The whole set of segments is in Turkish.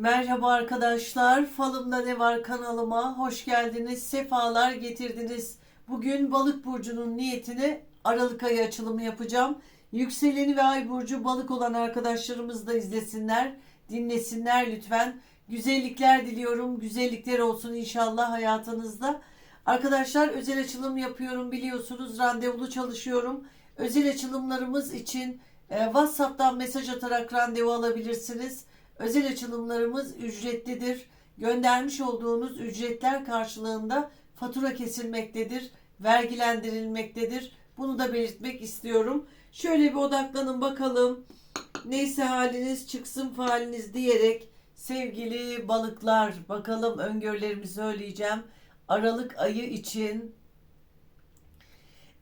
Merhaba arkadaşlar, Falımda Ne Var kanalıma hoş geldiniz, sefalar getirdiniz. Bugün Balık burcunun niyetine Aralık ayı açılımı yapacağım. Yükseleni ve ay burcu balık olan arkadaşlarımız da izlesinler, dinlesinler lütfen. Güzellikler diliyorum, güzellikler olsun inşallah hayatınızda. Arkadaşlar özel açılım yapıyorum biliyorsunuz, randevulu çalışıyorum. Özel açılımlarımız için e, WhatsApp'tan mesaj atarak randevu alabilirsiniz. Özel açılımlarımız ücretlidir. Göndermiş olduğunuz ücretler karşılığında fatura kesilmektedir, vergilendirilmektedir. Bunu da belirtmek istiyorum. Şöyle bir odaklanın bakalım. Neyse haliniz çıksın faliniz diyerek sevgili balıklar bakalım öngörülerimi söyleyeceğim. Aralık ayı için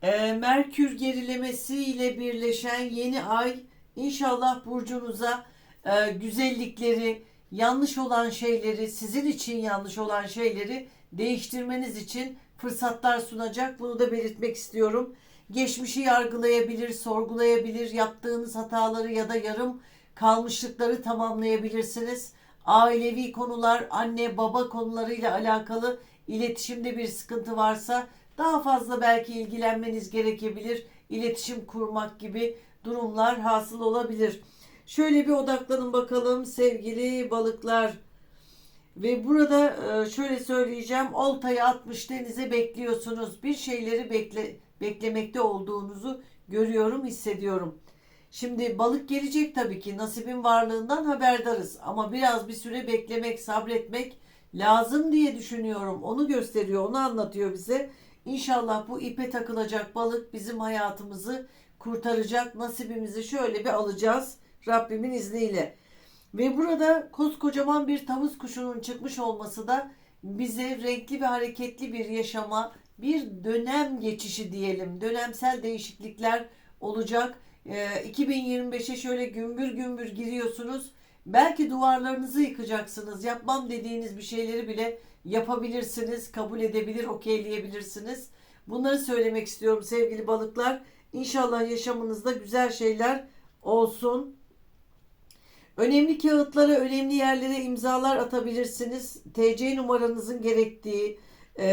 e, Merkür gerilemesi ile birleşen yeni ay inşallah burcunuza e, güzellikleri, yanlış olan şeyleri, sizin için yanlış olan şeyleri değiştirmeniz için fırsatlar sunacak. Bunu da belirtmek istiyorum. Geçmişi yargılayabilir, sorgulayabilir, yaptığınız hataları ya da yarım kalmışlıkları tamamlayabilirsiniz. Ailevi konular, anne baba konularıyla alakalı iletişimde bir sıkıntı varsa daha fazla belki ilgilenmeniz gerekebilir. İletişim kurmak gibi durumlar hasıl olabilir. Şöyle bir odaklanın bakalım sevgili balıklar. Ve burada e, şöyle söyleyeceğim. Oltayı atmış denize bekliyorsunuz. Bir şeyleri bekle, beklemekte olduğunuzu görüyorum, hissediyorum. Şimdi balık gelecek tabii ki. Nasibin varlığından haberdarız. Ama biraz bir süre beklemek, sabretmek lazım diye düşünüyorum. Onu gösteriyor, onu anlatıyor bize. İnşallah bu ipe takılacak balık bizim hayatımızı kurtaracak. Nasibimizi şöyle bir alacağız. Rabbimin izniyle. Ve burada koskocaman bir tavus kuşunun çıkmış olması da bize renkli ve hareketli bir yaşama, bir dönem geçişi diyelim. Dönemsel değişiklikler olacak. Ee, 2025'e şöyle gümbür gümbür giriyorsunuz. Belki duvarlarınızı yıkacaksınız. Yapmam dediğiniz bir şeyleri bile yapabilirsiniz. Kabul edebilir, okeyleyebilirsiniz. Bunları söylemek istiyorum sevgili balıklar. İnşallah yaşamınızda güzel şeyler olsun. Önemli kağıtlara, önemli yerlere imzalar atabilirsiniz. TC numaranızın gerektiği e,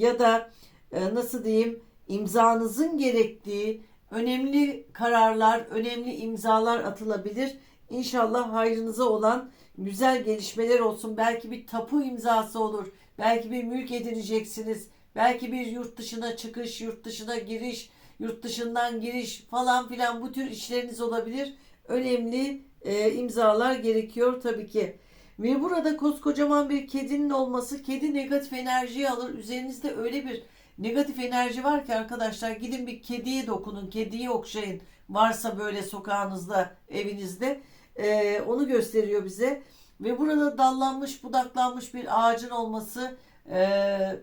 ya da e, nasıl diyeyim imzanızın gerektiği önemli kararlar, önemli imzalar atılabilir. İnşallah hayrınıza olan güzel gelişmeler olsun. Belki bir tapu imzası olur. Belki bir mülk edineceksiniz. Belki bir yurt dışına çıkış, yurt dışına giriş, yurt dışından giriş falan filan bu tür işleriniz olabilir. Önemli e, imzalar gerekiyor tabii ki. Ve burada koskocaman bir kedinin olması, kedi negatif enerjiyi alır. Üzerinizde öyle bir negatif enerji var ki arkadaşlar gidin bir kediye dokunun, kediyi okşayın. Varsa böyle sokağınızda, evinizde. E, onu gösteriyor bize. Ve burada dallanmış, budaklanmış bir ağacın olması e,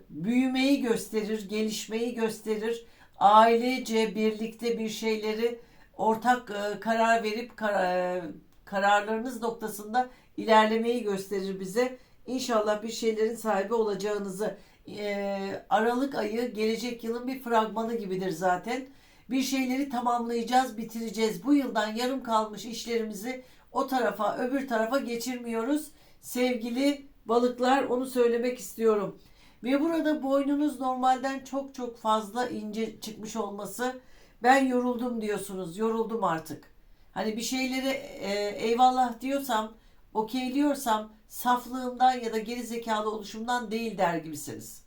büyümeyi gösterir, gelişmeyi gösterir. Ailece birlikte bir şeyleri ortak e, karar verip kar, e, kararlarınız noktasında ilerlemeyi gösterir bize. İnşallah bir şeylerin sahibi olacağınızı. E, Aralık ayı gelecek yılın bir fragmanı gibidir zaten. Bir şeyleri tamamlayacağız, bitireceğiz. Bu yıldan yarım kalmış işlerimizi o tarafa, öbür tarafa geçirmiyoruz. Sevgili balıklar onu söylemek istiyorum. Ve burada boynunuz normalden çok çok fazla ince çıkmış olması ben yoruldum diyorsunuz. Yoruldum artık. Hani bir şeyleri e, eyvallah diyorsam, okeyliyorsam saflığımdan ya da geri zekalı oluşumdan değil der gibisiniz.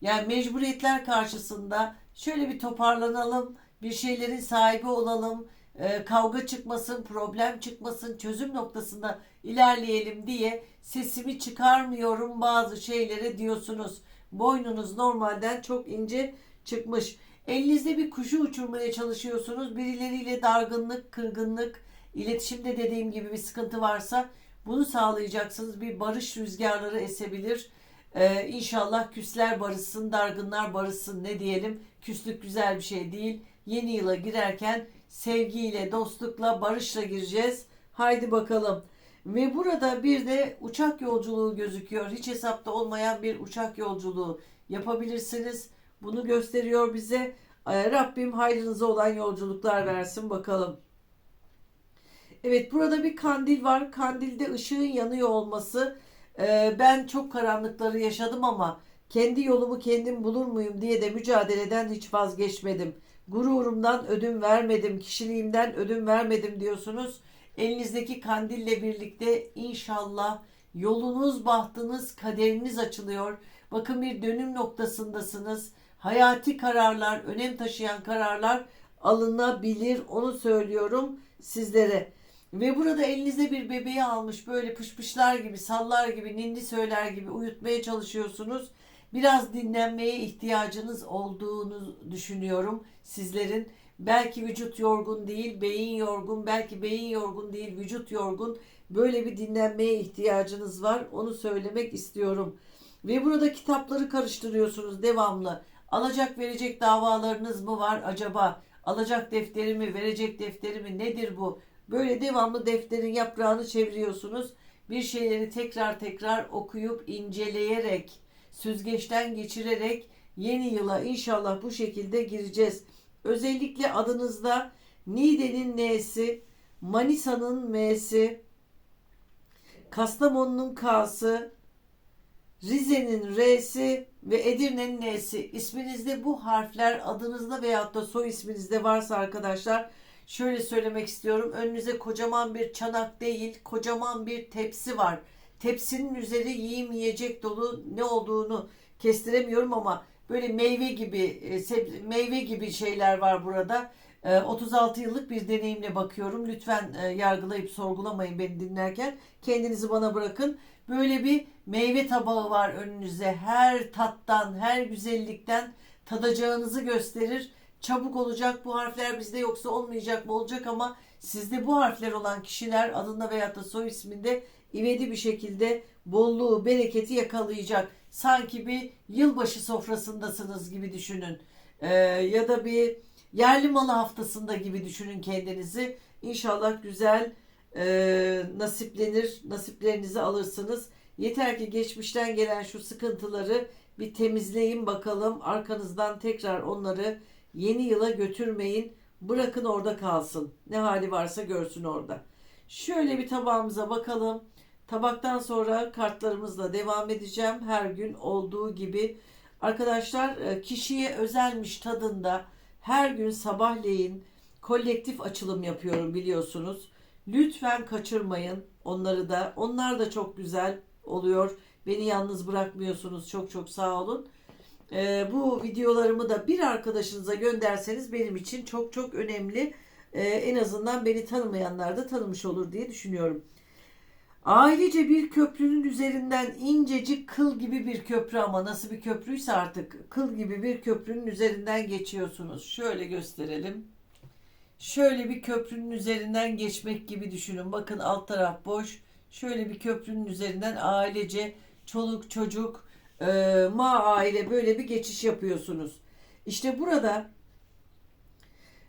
Yani mecburiyetler karşısında şöyle bir toparlanalım, bir şeylerin sahibi olalım, e, kavga çıkmasın, problem çıkmasın, çözüm noktasında ilerleyelim diye sesimi çıkarmıyorum bazı şeylere diyorsunuz. Boynunuz normalden çok ince çıkmış. Elinizde bir kuşu uçurmaya çalışıyorsunuz. Birileriyle dargınlık, kırgınlık, iletişimde dediğim gibi bir sıkıntı varsa bunu sağlayacaksınız. Bir barış rüzgarları esebilir. Ee, inşallah küsler barışsın, dargınlar barışsın ne diyelim. Küslük güzel bir şey değil. Yeni yıla girerken sevgiyle, dostlukla, barışla gireceğiz. Haydi bakalım. Ve burada bir de uçak yolculuğu gözüküyor. Hiç hesapta olmayan bir uçak yolculuğu yapabilirsiniz. Bunu gösteriyor bize. Ee, Rabbim hayrınıza olan yolculuklar versin bakalım. Evet burada bir kandil var. Kandilde ışığın yanıyor olması. Ee, ben çok karanlıkları yaşadım ama kendi yolumu kendim bulur muyum diye de mücadeleden hiç vazgeçmedim. Gururumdan ödün vermedim, kişiliğimden ödün vermedim diyorsunuz. Elinizdeki kandille birlikte inşallah yolunuz, bahtınız, kaderiniz açılıyor. Bakın bir dönüm noktasındasınız. Hayati kararlar, önem taşıyan kararlar alınabilir. Onu söylüyorum sizlere. Ve burada elinize bir bebeği almış böyle pışpışlar gibi, sallar gibi, ninni söyler gibi uyutmaya çalışıyorsunuz. Biraz dinlenmeye ihtiyacınız olduğunu düşünüyorum sizlerin. Belki vücut yorgun değil, beyin yorgun, belki beyin yorgun değil, vücut yorgun. Böyle bir dinlenmeye ihtiyacınız var. Onu söylemek istiyorum. Ve burada kitapları karıştırıyorsunuz devamlı. Alacak verecek davalarınız mı var acaba? Alacak defteri mi, verecek defteri mi nedir bu? Böyle devamlı defterin yaprağını çeviriyorsunuz. Bir şeyleri tekrar tekrar okuyup inceleyerek, süzgeçten geçirerek yeni yıla inşallah bu şekilde gireceğiz. Özellikle adınızda Niğde'nin N'si, Manisa'nın M'si, Kastamonu'nun K'sı, Rize'nin R'si ve Edirne'nin N'si. İsminizde bu harfler adınızda veyahut da soy isminizde varsa arkadaşlar şöyle söylemek istiyorum. Önünüze kocaman bir çanak değil, kocaman bir tepsi var. Tepsinin üzeri yiyim yiyecek dolu ne olduğunu kestiremiyorum ama böyle meyve gibi e, meyve gibi şeyler var burada. E, 36 yıllık bir deneyimle bakıyorum. Lütfen e, yargılayıp sorgulamayın beni dinlerken. Kendinizi bana bırakın. Böyle bir meyve tabağı var önünüze. Her tattan, her güzellikten tadacağınızı gösterir. Çabuk olacak bu harfler bizde yoksa olmayacak mı olacak ama sizde bu harfler olan kişiler adında veyahut da soy isminde ivedi bir şekilde bolluğu, bereketi yakalayacak. Sanki bir yılbaşı sofrasındasınız gibi düşünün. Ee, ya da bir yerli malı haftasında gibi düşünün kendinizi. İnşallah güzel e, nasiplenir, nasiplerinizi alırsınız. Yeter ki geçmişten gelen şu sıkıntıları bir temizleyin bakalım. Arkanızdan tekrar onları yeni yıla götürmeyin. Bırakın orada kalsın. Ne hali varsa görsün orada. Şöyle bir tabağımıza bakalım. Tabaktan sonra kartlarımızla devam edeceğim. Her gün olduğu gibi. Arkadaşlar e, kişiye özelmiş tadında her gün sabahleyin kolektif açılım yapıyorum biliyorsunuz. Lütfen kaçırmayın onları da. Onlar da çok güzel oluyor. Beni yalnız bırakmıyorsunuz. Çok çok sağ olun. Ee, bu videolarımı da bir arkadaşınıza gönderseniz benim için çok çok önemli. Ee, en azından beni tanımayanlar da tanımış olur diye düşünüyorum. Ailece bir köprünün üzerinden incecik kıl gibi bir köprü ama nasıl bir köprüyse artık kıl gibi bir köprünün üzerinden geçiyorsunuz. Şöyle gösterelim. Şöyle bir köprünün üzerinden geçmek gibi düşünün. Bakın alt taraf boş. Şöyle bir köprünün üzerinden ailece çoluk çocuk e, ma aile böyle bir geçiş yapıyorsunuz. İşte burada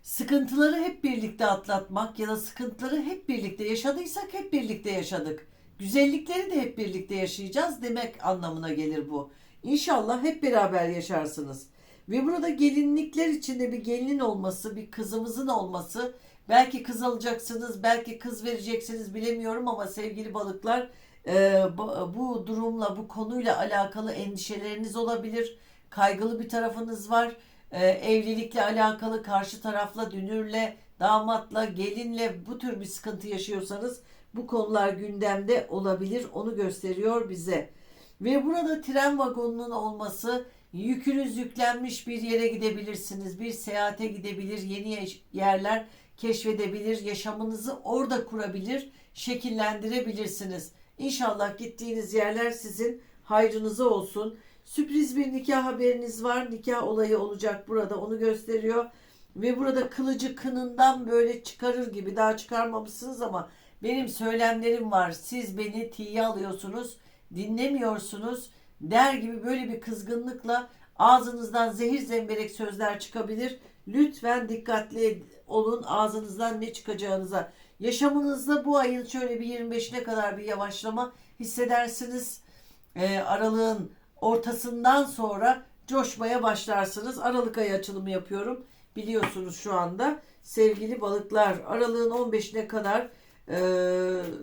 sıkıntıları hep birlikte atlatmak ya da sıkıntıları hep birlikte yaşadıysak hep birlikte yaşadık. Güzellikleri de hep birlikte yaşayacağız demek anlamına gelir bu. İnşallah hep beraber yaşarsınız. Ve burada gelinlikler içinde bir gelinin olması, bir kızımızın olması, belki kız alacaksınız, belki kız vereceksiniz bilemiyorum ama sevgili balıklar e, bu, durumla, bu konuyla alakalı endişeleriniz olabilir. Kaygılı bir tarafınız var. E, evlilikle alakalı karşı tarafla, dünürle, damatla, gelinle bu tür bir sıkıntı yaşıyorsanız bu konular gündemde olabilir. Onu gösteriyor bize. Ve burada tren vagonunun olması Yükünüz yüklenmiş bir yere gidebilirsiniz. Bir seyahate gidebilir, yeni yerler keşfedebilir, yaşamınızı orada kurabilir, şekillendirebilirsiniz. İnşallah gittiğiniz yerler sizin hayrınıza olsun. Sürpriz bir nikah haberiniz var. Nikah olayı olacak burada onu gösteriyor. Ve burada kılıcı kınından böyle çıkarır gibi daha çıkarmamışsınız ama benim söylemlerim var. Siz beni tiye alıyorsunuz, dinlemiyorsunuz der gibi böyle bir kızgınlıkla ağzınızdan zehir zemberek sözler çıkabilir. Lütfen dikkatli olun ağzınızdan ne çıkacağınıza. Yaşamınızda bu ayın şöyle bir 25'ine kadar bir yavaşlama hissedersiniz. Ee, aralığın ortasından sonra coşmaya başlarsınız. Aralık ayı açılımı yapıyorum. Biliyorsunuz şu anda sevgili balıklar aralığın 15'ine kadar Ee,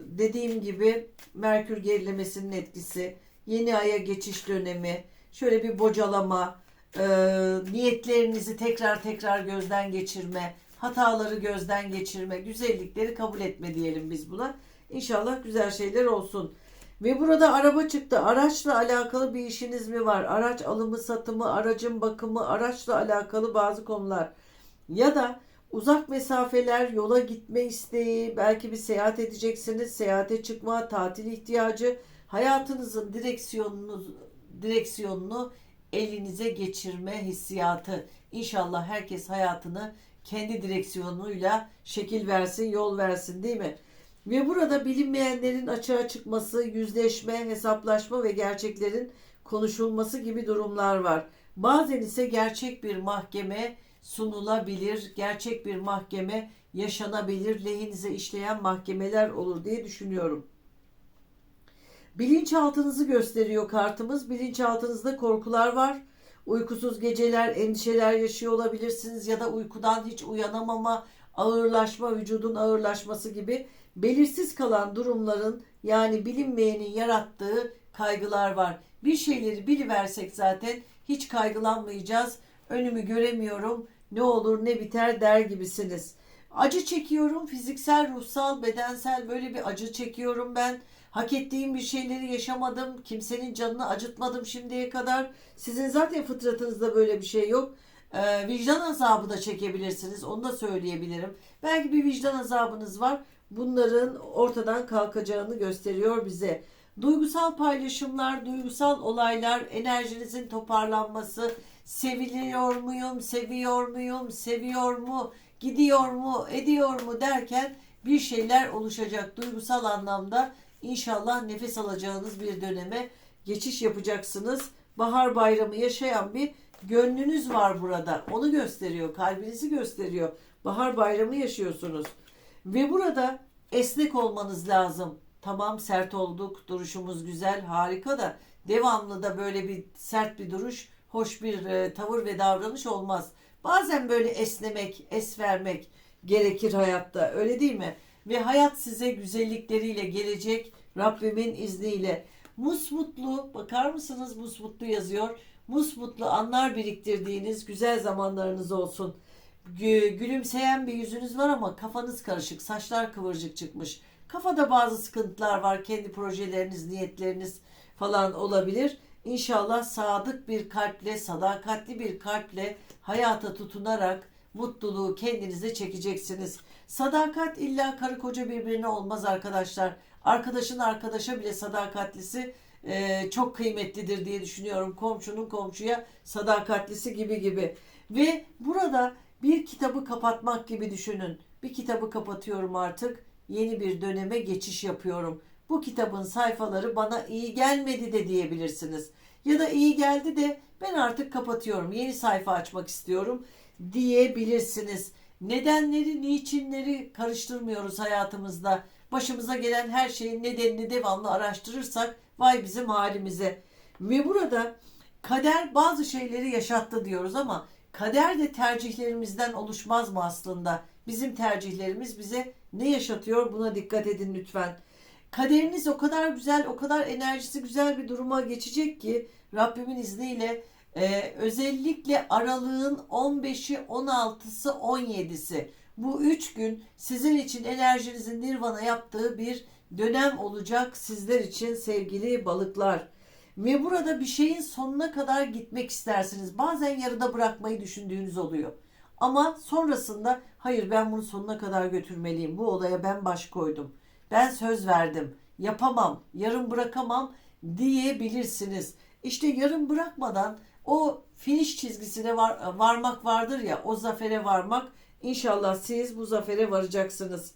dediğim gibi Merkür gerilemesinin etkisi, yeni aya geçiş dönemi, şöyle bir bocalama, e, niyetlerinizi tekrar tekrar gözden geçirme, hataları gözden geçirme, güzellikleri kabul etme diyelim biz buna. İnşallah güzel şeyler olsun. Ve burada araba çıktı. Araçla alakalı bir işiniz mi var? Araç alımı, satımı, aracın bakımı, araçla alakalı bazı konular. Ya da uzak mesafeler, yola gitme isteği, belki bir seyahat edeceksiniz, seyahate çıkma, tatil ihtiyacı, hayatınızın direksiyonunu direksiyonunu elinize geçirme hissiyatı. İnşallah herkes hayatını kendi direksiyonuyla şekil versin, yol versin değil mi? Ve burada bilinmeyenlerin açığa çıkması, yüzleşme, hesaplaşma ve gerçeklerin konuşulması gibi durumlar var. Bazen ise gerçek bir mahkeme sunulabilir, gerçek bir mahkeme yaşanabilir, lehinize işleyen mahkemeler olur diye düşünüyorum. Bilinçaltınızı gösteriyor kartımız. Bilinçaltınızda korkular var. Uykusuz geceler, endişeler yaşıyor olabilirsiniz ya da uykudan hiç uyanamama, ağırlaşma, vücudun ağırlaşması gibi belirsiz kalan durumların yani bilinmeyenin yarattığı kaygılar var. Bir şeyleri biliversek zaten hiç kaygılanmayacağız. Önümü göremiyorum. Ne olur ne biter der gibisiniz. Acı çekiyorum. Fiziksel, ruhsal, bedensel böyle bir acı çekiyorum ben. Hak ettiğim bir şeyleri yaşamadım. Kimsenin canını acıtmadım şimdiye kadar. Sizin zaten fıtratınızda böyle bir şey yok. Ee, vicdan azabı da çekebilirsiniz. Onu da söyleyebilirim. Belki bir vicdan azabınız var. Bunların ortadan kalkacağını gösteriyor bize. Duygusal paylaşımlar, duygusal olaylar, enerjinizin toparlanması, seviliyor muyum, seviyor muyum, seviyor mu, gidiyor mu, ediyor mu derken bir şeyler oluşacak duygusal anlamda. İnşallah nefes alacağınız bir döneme geçiş yapacaksınız. Bahar bayramı yaşayan bir gönlünüz var burada. Onu gösteriyor, kalbinizi gösteriyor. Bahar bayramı yaşıyorsunuz. Ve burada esnek olmanız lazım. Tamam sert olduk, duruşumuz güzel, harika da devamlı da böyle bir sert bir duruş, hoş bir e, tavır ve davranış olmaz. Bazen böyle esnemek, es vermek gerekir hayatta. Öyle değil mi? Ve hayat size güzellikleriyle gelecek Rabbimin izniyle. Musmutlu, bakar mısınız musmutlu yazıyor. Musmutlu anlar biriktirdiğiniz güzel zamanlarınız olsun. Gü- Gülümseyen bir yüzünüz var ama kafanız karışık, saçlar kıvırcık çıkmış. Kafada bazı sıkıntılar var, kendi projeleriniz, niyetleriniz falan olabilir. İnşallah sadık bir kalple, sadakatli bir kalple hayata tutunarak mutluluğu kendinize çekeceksiniz. Sadakat illa karı koca birbirine olmaz arkadaşlar. Arkadaşın arkadaşa bile sadakatlisi e, çok kıymetlidir diye düşünüyorum. Komşunun komşuya sadakatlisi gibi gibi. Ve burada bir kitabı kapatmak gibi düşünün. Bir kitabı kapatıyorum artık. Yeni bir döneme geçiş yapıyorum. Bu kitabın sayfaları bana iyi gelmedi de diyebilirsiniz. Ya da iyi geldi de ben artık kapatıyorum. Yeni sayfa açmak istiyorum diyebilirsiniz. Nedenleri, niçinleri karıştırmıyoruz hayatımızda. Başımıza gelen her şeyin nedenini devamlı araştırırsak vay bizim halimize. Ve burada kader bazı şeyleri yaşattı diyoruz ama kader de tercihlerimizden oluşmaz mı aslında? Bizim tercihlerimiz bize ne yaşatıyor buna dikkat edin lütfen. Kaderiniz o kadar güzel, o kadar enerjisi güzel bir duruma geçecek ki Rabbimin izniyle e, özellikle aralığın 15'i, 16'sı, 17'si bu üç gün sizin için enerjinizin nirvana yaptığı bir dönem olacak sizler için sevgili balıklar. Ve burada bir şeyin sonuna kadar gitmek istersiniz. Bazen yarıda bırakmayı düşündüğünüz oluyor. Ama sonrasında hayır ben bunu sonuna kadar götürmeliyim. Bu olaya ben baş koydum. Ben söz verdim. Yapamam, yarım bırakamam diyebilirsiniz. İşte yarım bırakmadan o finish çizgisine var, varmak vardır ya, o zafere varmak. İnşallah siz bu zafere varacaksınız.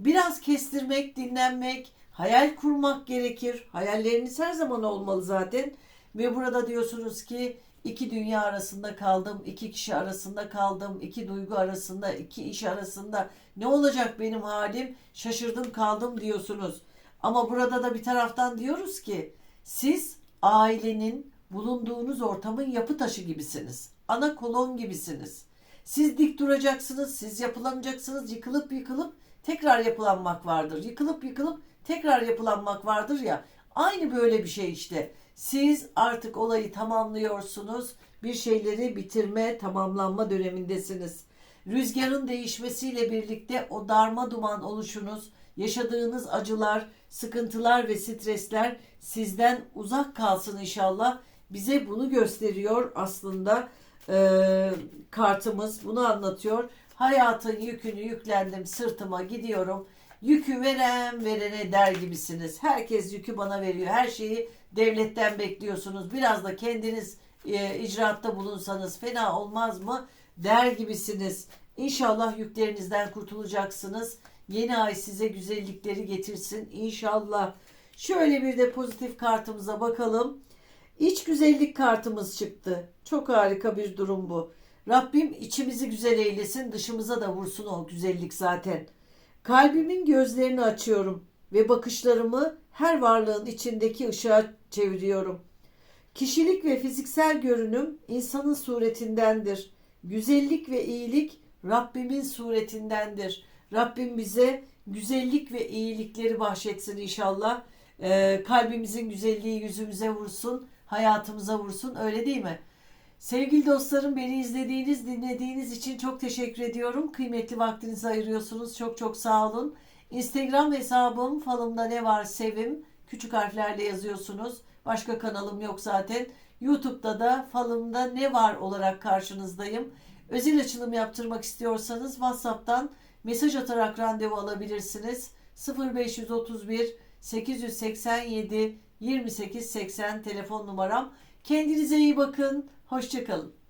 Biraz kestirmek, dinlenmek, hayal kurmak gerekir. Hayalleriniz her zaman olmalı zaten. Ve burada diyorsunuz ki iki dünya arasında kaldım, iki kişi arasında kaldım, iki duygu arasında, iki iş arasında. Ne olacak benim halim? Şaşırdım kaldım diyorsunuz. Ama burada da bir taraftan diyoruz ki siz ailenin bulunduğunuz ortamın yapı taşı gibisiniz. Ana kolon gibisiniz. Siz dik duracaksınız, siz yapılanacaksınız, yıkılıp yıkılıp tekrar yapılanmak vardır. Yıkılıp yıkılıp tekrar yapılanmak vardır ya. Aynı böyle bir şey işte. Siz artık olayı tamamlıyorsunuz. Bir şeyleri bitirme, tamamlanma dönemindesiniz. Rüzgarın değişmesiyle birlikte o darma duman oluşunuz, yaşadığınız acılar, sıkıntılar ve stresler sizden uzak kalsın inşallah. Bize bunu gösteriyor aslında eee, kartımız. Bunu anlatıyor. Hayatın yükünü yüklendim sırtıma gidiyorum. Yükü veren verene der gibisiniz. Herkes yükü bana veriyor. Her şeyi devletten bekliyorsunuz. Biraz da kendiniz e, icraatta bulunsanız fena olmaz mı der gibisiniz. İnşallah yüklerinizden kurtulacaksınız. Yeni ay size güzellikleri getirsin inşallah. Şöyle bir de pozitif kartımıza bakalım. İç güzellik kartımız çıktı. Çok harika bir durum bu. Rabbim içimizi güzel eylesin, dışımıza da vursun o güzellik zaten. Kalbimin gözlerini açıyorum ve bakışlarımı her varlığın içindeki ışığa çeviriyorum. Kişilik ve fiziksel görünüm insanın suretindendir. Güzellik ve iyilik Rabbimin suretindendir. Rabbim bize güzellik ve iyilikleri bahşetsin inşallah. Ee, kalbimizin güzelliği yüzümüze vursun, hayatımıza vursun. Öyle değil mi? Sevgili dostlarım beni izlediğiniz, dinlediğiniz için çok teşekkür ediyorum. Kıymetli vaktinizi ayırıyorsunuz. Çok çok sağ olun. Instagram hesabım falımda ne var sevim. Küçük harflerle yazıyorsunuz. Başka kanalım yok zaten. YouTube'da da falımda ne var olarak karşınızdayım. Özel açılım yaptırmak istiyorsanız WhatsApp'tan mesaj atarak randevu alabilirsiniz. 0531 887 2880 telefon numaram. Kendinize iyi bakın. Hoşçakalın.